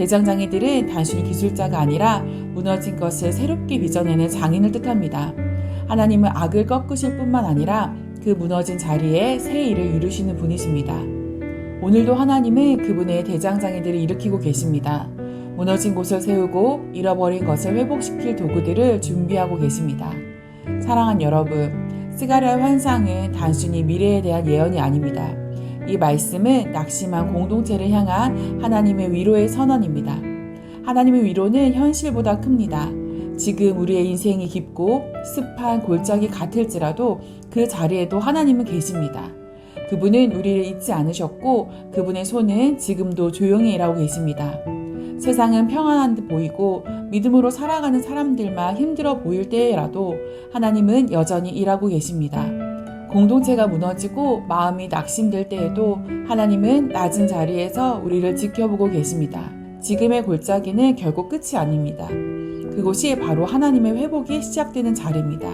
대장장이들은 단순히 기술자가 아니라 무너진 것을 새롭게 빚어내는 장인을 뜻합니다. 하나님은 악을 꺾으실 뿐만 아니라 그 무너진 자리에 새 일을 이루시는 분이십니다. 오늘도 하나님은 그분의 대장장이들을 일으키고 계십니다. 무너진 곳을 세우고 잃어버린 것을 회복시킬 도구들을 준비하고 계십니다. 사랑한 여러분, 스가랴의 환상은 단순히 미래에 대한 예언이 아닙니다. 이 말씀은 낙심한 공동체를 향한 하나님의 위로의 선언입니다. 하나님의 위로는 현실보다 큽니다. 지금 우리의 인생이 깊고 습한 골짜기 같을지라도 그 자리에도 하나님은 계십니다. 그분은 우리를 잊지 않으셨고 그분의 손은 지금도 조용히 일하고 계십니다. 세상은 평안한 듯 보이고 믿음으로 살아가는 사람들만 힘들어 보일 때라도 하나님은 여전히 일하고 계십니다. 공동체가 무너지고 마음이 낙심될 때에도 하나님은 낮은 자리에서 우리를 지켜보고 계십니다. 지금의 골짜기는 결국 끝이 아닙니다. 그곳이 바로 하나님의 회복이 시작되는 자리입니다.